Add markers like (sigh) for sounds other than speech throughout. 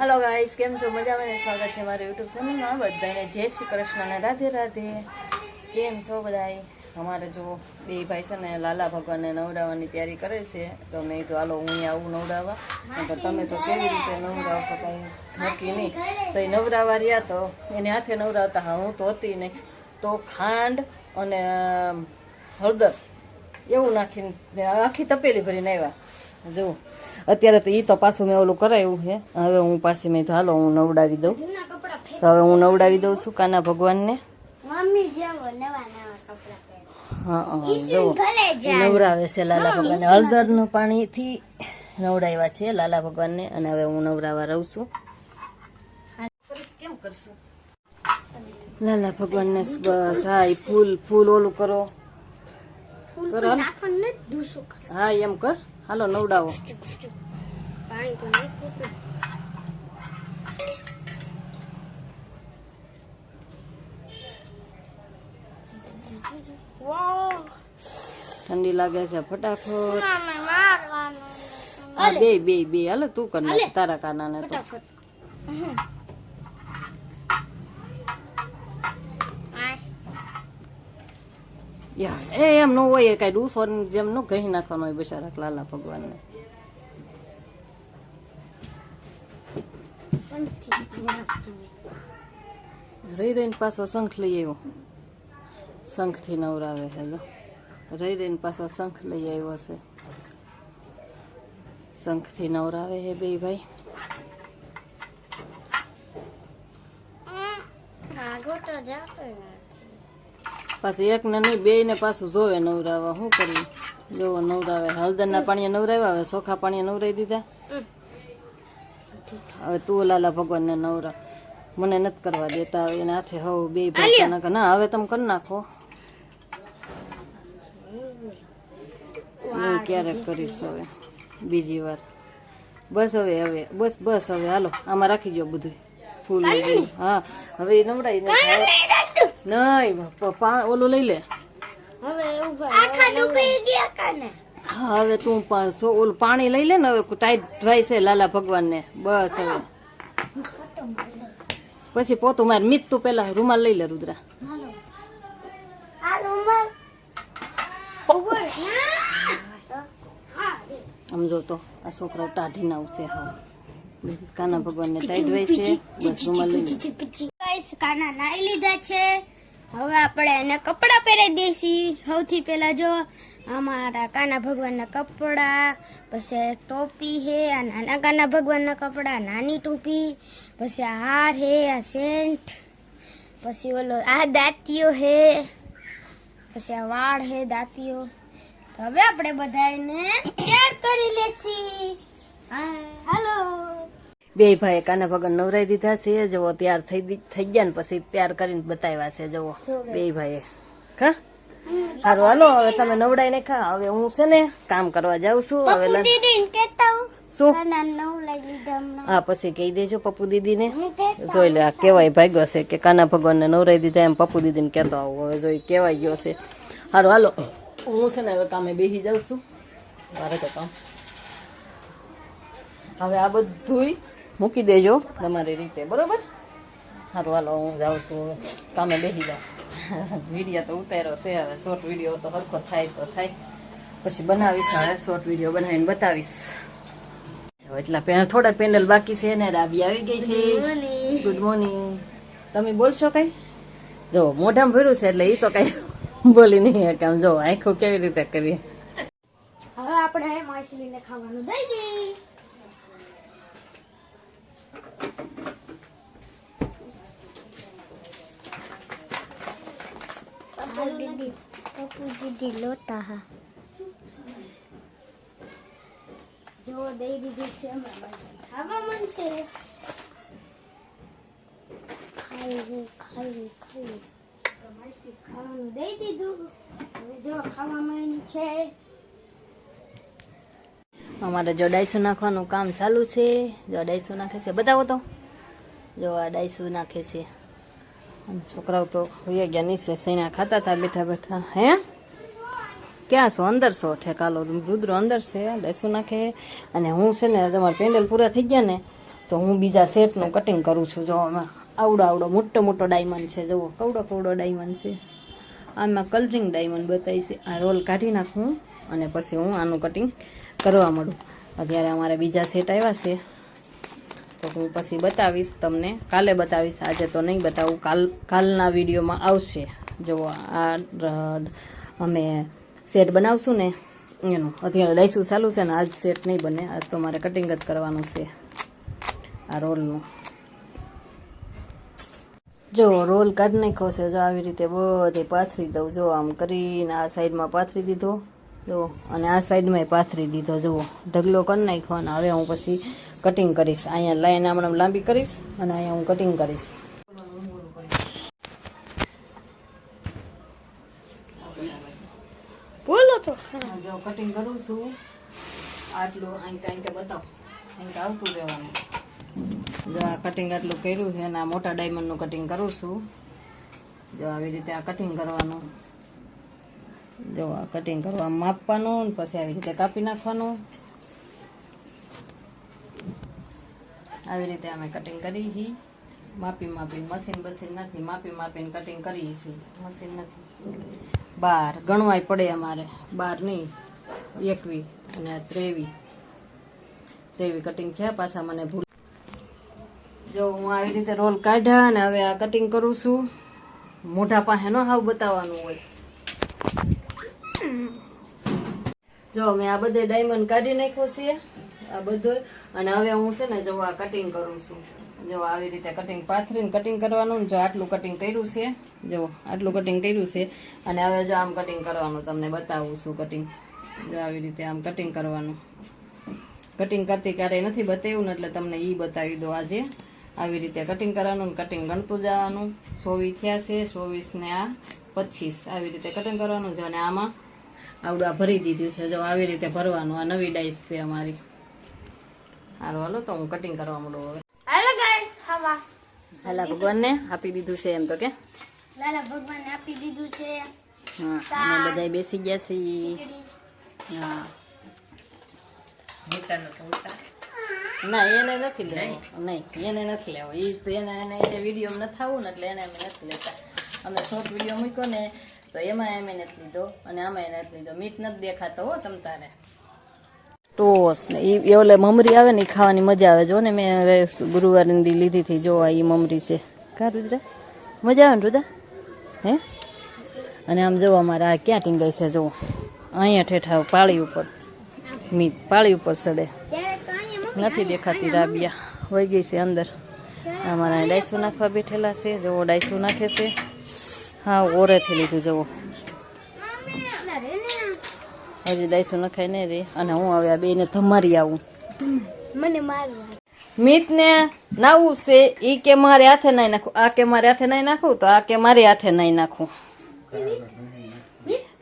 Hello guys કેમ છો? મજામાં ને? સ્વાગત છે મારા યુટ્યુબ ચેનલમાં બધાને જય શ્રી કૃષ્ણ અને રાધે રાધે. કેમ છો બધાય? અમારે જો બે ભાઈ છે ને લાલા ભગવાનને નવડાવવાની તૈયારી કરે છે. તો મેં કીધું, હાલો, હું અહીંયા આવું નવડાવવા. તો તમે તો કેવી રીતે નવડાવશો કંઈ નક્કી નહીં. તો એ નવડાવવા રહ્યા તો એને હાથે નવડાવતા. હા, હું તો હતી નહીં. તો ખાંડ અને હળદર એવું નાખીને આખી તપેલી ભરીને આવ્યા. જુઓ. અત્યારે તો એ તો પાછું મેં ઓલું કરાયું છે. હવે હું પાછી મેં હાલો હું નવડાવી દઉં. તો હવે હું નવડાવી દઉં છું કાના ભગવાનને. મમ્મી જેવો નવા નવા કપડા પહેરે. હા હા જુઓ. નવરાવે છે લાલા ભગવાનને. હળદરનું પાણીથી નવડાવ્યા છે લાલા ભગવાનને અને હવે હું નવરાવા રહું છું. કેમ કરશું? લાલા ભગવાનને બસ હા ફૂલ ફૂલ ઓલું કરો. કરો હા એમ કર. હાલો નવડાવો. પાણી તો ઠંડી લાગે છે ફટાફટ. હા બે બે બે. હાલો તું કર તારા કાના ને તો ફટાફટ આય યા, એ એમ ન હોય કઈ ડૂસો જેમ ન કહી નાખવાનો હોય બિચારા લાલા ભગવાનને. રહી રહીને પાછો શંખ લઈ આવ્યો. શંખથી નવરાવે હેલો રહી રહીને પાછો શંખ લઈ આવ્યો છે શંખથી નવરાવે હે બે ભાઈ. આગો તો જાતો પાછું એક ને નહીં બે ને પાછું જોવે નવરાવા. શું કરીએ? જોવો નવરાવે હળદરના પાણીએ નવરાવ્યા હવે ચોખા પાણીએ નવરાવી દીધા. હવે તું લાલા ભગવાનને નવરા. મને નથી કરવા દેતા હવે એના હાથે હવ બે ભાઈ નાખે. ના હવે તમે કરી નાખો. હું ક્યારેક કરીશ હવે? બીજી વાર. બસ હવે હવે. બસ બસ હવે. હાલો આમાં રાખી ગયો બધું ફૂલ હા હવે એ નવડાવી નહીં ઓલું લઈ લે. હવે એવું આખા ડૂબી ગયા કાને? હા હવે તું ઓલું પાણી લઈ લે ને હવે ટાઈટ ડ્રાય છે લાલા ભગવાનને. બસ હવે. પછી પોતું મારે મીત તું પેલા રૂમાલ લઈ લે રુદ્રા. સમજો તો આ છોકરાઓ ટાઢીને આવશે હા કાના ભગવાનને ટાઈટ હોય છે બસ રૂમાલ લઈ લે. કાના નાઈ લીધા છે. હવે આપણે એને કપડાં પહેરાવી દઈશી. સૌથી પહેલા જો અમારા કાના ભગવાનના કપડાં, પછી ટોપી હે આ નાના કાના ભગવાનના કપડાં, નાની ટોપી, પછી આ હાર હે આ સેન્ટ, પછી ઓલો આ દાંતીઓ હે પછી આ વાળ હે દાંતીઓ. હવે આપણે બધા એને તૈયાર કરી લેછી હાલો. બે ભાઈ કાના ભગવાન નવરાઈ દીધા છે જવો તૈયાર થઈ થઈ ગયા ને પછી તૈયાર કરીને બતાવ્યા છે જવો. બે ભાઈ કા સારું હાલો હવે તમે નવડાઈ ને ખા હવે હું છે ને કામ કરવા જાઉં છું. હવે દીદી હું. શું? હા પછી કહી દેજો પપ્પુ દીદીને. ને જોઈ લે આ કેવાય ભાગ્યો છે કે કાના ભગવાનને નવરાઈ દીધા એમ પપ્પુ દીદીને કેતો આવું હવે જોઈ કેવાય ગયો છે. સારું હાલો. હું છે ને હવે કામે બેસી જાઉં છું. મારે તો કામ. હવે આ બધુંય મૂકી દેજો તમારી રીતે બરોબર? સારું હાલો હું જાઉં છું કામે બેસી જાઉં. વીડિયો તો ઉતાર્યો છે હવે શોર્ટ વીડિયો તો હરખો થાય તો થાય. પછી બનાવીશ હવે શોર્ટ વીડિયો બનાવીને બતાવીશ. એટલા પેન થોડા પેનલ બાકી છે ને રાબી આવી ગઈ છે. ગુડ મોર્નિંગ તમે બોલશો કઈ? જો મોઢામાં ભર્યું છે એટલે એ તો કઈ બોલી નહીં આમ જો આખું કેવી રીતે કરીએ હવે આપણે માછલીને ખાવાનું. દઈ દઈ જો દઈ દીધી. છે ખાવા મળશે ખાઈ ખાઈ ખાઈ ખાવાનું દઈ દીધું જો ખાવા માંડી છે. અમારે જો ડાયસુ નાખવાનું કામ ચાલુ છે. જો ડાયસુ નાખે છે. બતાવો તો. જો આ ડાયસુ નાખે છે. અને છોકરાઓ તો હોઈ ગયા નીચે સૈણા ખાતા હતા બેઠા બેઠા. હે? ક્યાં છો? અંદર છો? ઠેકાલો. રુદ્ર અંદર છે. ડાયસુ નાખે. અને હું છે ને તમારા પેન્ડલ પૂરા થઈ ગયા ને, તો હું બીજા સેટનું કટિંગ કરું છું. જો આમાં આવડો આવડો મોટો મોટો ડાયમંડ છે. જુઓ, કવડો કવડો ડાયમંડ છે. આમાં કલરિંગ ડાયમંડ બતાવી છે. આ રોલ કાઢી નાખું. અને પછી હું આનું કટિંગ કરવા મળું અત્યારે અમારે બીજા સેટ આવ્યા છે. તો હું પછી બતાવીશ તમને. કાલે બતાવીશ. આજે તો નહીં બતાવું. કાલ, કાલના વિડીયોમાં આવશે. જો આ અમે સેટ બનાવશું ને એનું. અત્યારે ડાયસું ચાલુ છે ને આજ સેટ નહીં બને. આજ તો મારે કટિંગ જ કરવાનું છે. આ રોલનું. જો રોલ કાઢી નાખ્યો છે. જો આવી રીતે બધે પાથરી દઉં. જો આમ કરીને આ સાઈડમાં પાથરી દીધો. જો અને આ સાઈડમાં પાથરી દીધો જુઓ. ઢગલો કરી નાખવાનો અને હવે હું પછી કટિંગ કરીશ. અહીંયા લાઈન હમણાં લાંબી કરીશ અને અહીંયા હું કટિંગ કરીશ. બોલો તો. જો કટિંગ કરું છું. આટલું અહીં કાંઈ કે બતાવ. અહીં કે આવતું રહેવાનું. જો આ કટિંગ આટલું કર્યું છે અને આ મોટા ડાયમંડનું કટિંગ કરું છું. જો આવી રીતે આ કટિંગ કરવાનું. જો આ કટિંગ કરવા માપવાનું પછી આવી રીતે કાપી નાખવાનું. આવી રીતે અમે કટિંગ કરી હી. માપી માપીને મશીન બસીન નથી માપી માપીને કટિંગ કરી છીએ મશીન નથી બાર, ગણવાય પડે અમારે. બાર નહીં, એકવી અને ત્રેવી. ત્રેવી કટિંગ છે પાછા મને ભૂલ. જો હું આવી રીતે રોલ કાઢ્યા અને હવે આ કટિંગ કરું છું. મોઢા પાસે ન હાવ બતાવવાનું હોય. જો મેં આ બધે ડાયમંડ કાઢી નાખ્યો છે આ બધું અને હવે હું છે ને, જો, આ કટિંગ કરું છું. જો, આવી રીતે કટિંગ પાથરીને કટિંગ કરવાનું જો, આટલું કટિંગ કર્યું છે. જો, આટલું કટિંગ કર્યું છે. અને હવે જો, આમ કટિંગ કરવાનું, તમને બતાવું છું કટિંગ જો, આવી રીતે આમ કટિંગ કરવાનું. કટિંગ કરતી ક્યારેય નથી બતાવ્યું ને, એટલે તમને એ બતાવી દો આજે. આવી રીતે કટિંગ કરવાનું કટિંગ ગણતું જવાનું. ચોવીસ થયા છે સોવીસ ને આ પચીસ. આવી રીતે કટિંગ કરવાનું. છે અને આમાં આવડું આ ભરી દીધું છે. જો આવી રીતે ભરવાનું આ નવી ડાઈસ છે અમારી. સારું હાલો તો હું કટિંગ કરવા માંડું હવે. હાલો ભગવાનને આપી દીધું છે એમ તો કે? લાલા ભગવાને આપી દીધું છે. હા બધા બેસી ગયા છીએ. હા. ના એને નથી લેવો. નહીં એને નથી લેવો. એ તો એને વીડિયો નથી આવું ને એટલે એને અમે નથી લેતા. અમે શોર્ટ વીડિયો મૂક્યો ને તો એમાં એમ નથી લીધો અને આમાં નથી લીધો. મીઠ નથી દેખાતો હો તમ તારે. ટોસ ને એ એ ઓલે મમરી આવે ને એ ખાવાની મજા આવે. જો ને મેં હવે ગુરુવારની દી લીધી હતી જો આ એ મમરી છે. કા રુદ્રા? મજા આવે ને રુદ્રા? હે? અને આમ જો અમારે આ ક્યાં ટીંગાઈ છે જો. અહીંયા ઠેઠા પાળી ઉપર. મીત પાળી ઉપર ચડે ત્યારે તો અહીંયા નથી દેખાતી રાબિયા વહી ગઈ છે અંદર. અમારા ડાયસો નાખવા બેઠેલા છે જોવો ડાયસો નાખે છે. હા ઓરેથી લીધું જુઓ. ને હજી દઈશું નખાય નહીં રે અને હું હવે આ બેને ધમારી આવું. મને મિત ને નાવું છે ઈ કે મારે હાથે નાઈ નાખું. આ કે મારે હાથે નાઈ નાખું તો આ કે મારે હાથે નાઈ નાખું.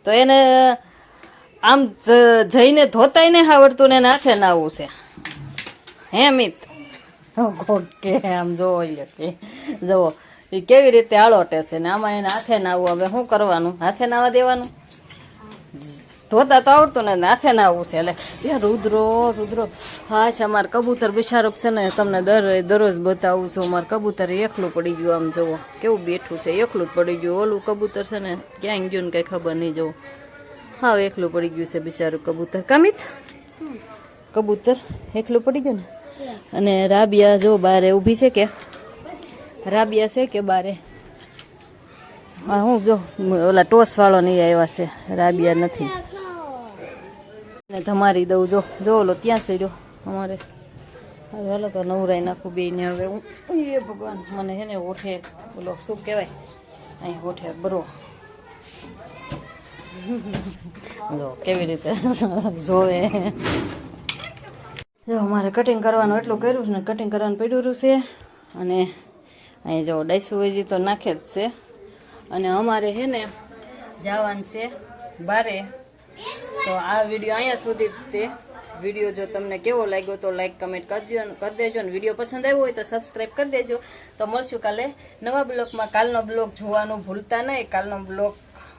તો એને આમ જઈને ધોતાય ને આવડતું ને એને હાથે નાવું છે. હે મિત? ઓકે આમ જોવો કે. જોવો એ કેવી રીતે આળોટે છે ને આમાં એને હાથે નાવું હવે શું કરવાનું? હાથે નાવા દેવાનું? ધોતા તો આવડતું ને હાથે નાવું છે એટલે એ રુદ્રો રુદ્રો. હા છે અમારે કબૂતર બિશારૂપ છે ને તમને દર દરરોજ બતાવું છું અમારે કબૂતર એકલું પડી ગયું આમ જુઓ. કેવું બેઠું છે એકલું જ પડી ગયું. ઓલું કબૂતર છે ને ક્યાંય ગયું ને કંઈ ખબર નહીં જવું હા એકલું પડી ગયું છે બિચારું કબૂતર. કામિત? કબૂતર એકલું પડી ગયું ને? અને રાબિયા જો બારે ઊભી છે કે? રાબિયા છે કે બારે? હા જો, ઓલા ટોસ વાળો નહીં આવ્યા છે રાબિયા નથી. ને ધમારી દઉં, જો જો ઓલો ત્યાં સડ્યો અમારે. હવે તો નવરાઈ નાખું બે ને હવે. હું એ ભગવાન, મને છે ને ઓઠે, ઓલો શું કહેવાય? અહીં ઓઠે, બરો. જો, કેવી રીતે જોવે. જો, અમારે કટિંગ કરવાનું એટલું કર્યું છે ને કટિંગ કરવાનું પડ્યું છે. અને અહીં જો ડાયસું હજી તો નાખે જ છે. અને અમારે છે ને જવાનું છે બારે. તો આ વીડિયો અહીંયા સુધી તે. વીડિયો જો તમને કેવો લાગ્યો તો લાઈક કમેન્ટ કરજો કરી દેજો. અને વીડિયો પસંદ આવ્યો હોય તો સબસ્ક્રાઈબ કરી દેજો. તો મળશું કાલે નવા બ્લોગમાં કાલનો બ્લોગ જોવાનું ભૂલતા નહીં. કાલનો બ્લોગ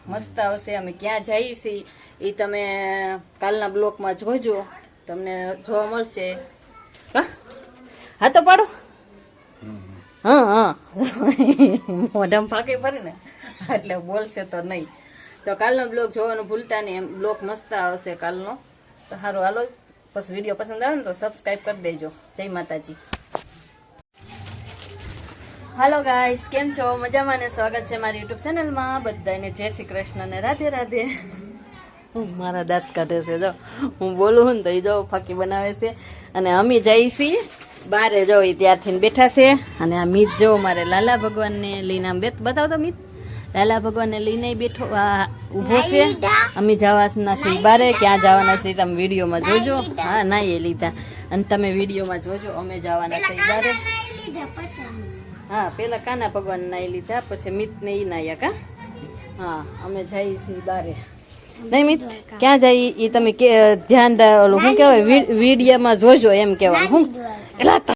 મસ્ત આવશે. અમે ક્યાં જઈએ છીએ એ તમે કાલના બ્લોગમાં જોજો. તમને જોવા મળશે. હા તો પાડો. હા હા. (laughs) ભરે ને એટલે બોલશે તો નહીં. તો કાલનો બ્લોગ જોવાનું ભૂલતા નહીં એમ. બ્લોગ મસ્ત આવશે કાલનો. તો સારું, હાલો. બસ વીડિયો પસંદ આવે ને તો સબસ્ક્રાઈબ કરી દેજો. જય માતાજી. હાલો ગાઈસ કેમ છો? મજામાં ને? સ્વાગત છે મારી યુટ્યુબ ચેનલમાં બધાને જય શ્રી કૃષ્ણ ને રાધે રાધે. હું મારા દાંત કાઢે છે, જો. હું બોલું ને તો એ જો ફાકી બનાવે છે. અને અમે જઈ છીએ બારે જો ત્યારથી બેઠા છે. અને આ મીત જો મારે લાલા ભગવાનને લઈને આમ બતાવો તો મીત. લાલા ભગવાનને લઈને બેઠો આ ઊભો છે. અમે જવાના છે બારે ક્યાં જવાના છે તમે વિડીયોમાં જોજો. હા ના એ લીધા. અને તમે વિડીયોમાં જોજો અમે જવાના છે બારે. હા પેલા કાના ભગવાન નાઈ લીધા પછી મિત ને ઈ નાયા કા? હા અમે જઈએ છીએ બારે. નહીં મિત ક્યાં જઈ? એ તમે ધ્યાન ઓલું શું કહેવાય? વિડીયોમાં જોજો એમ કહેવાય હું ¡Lata!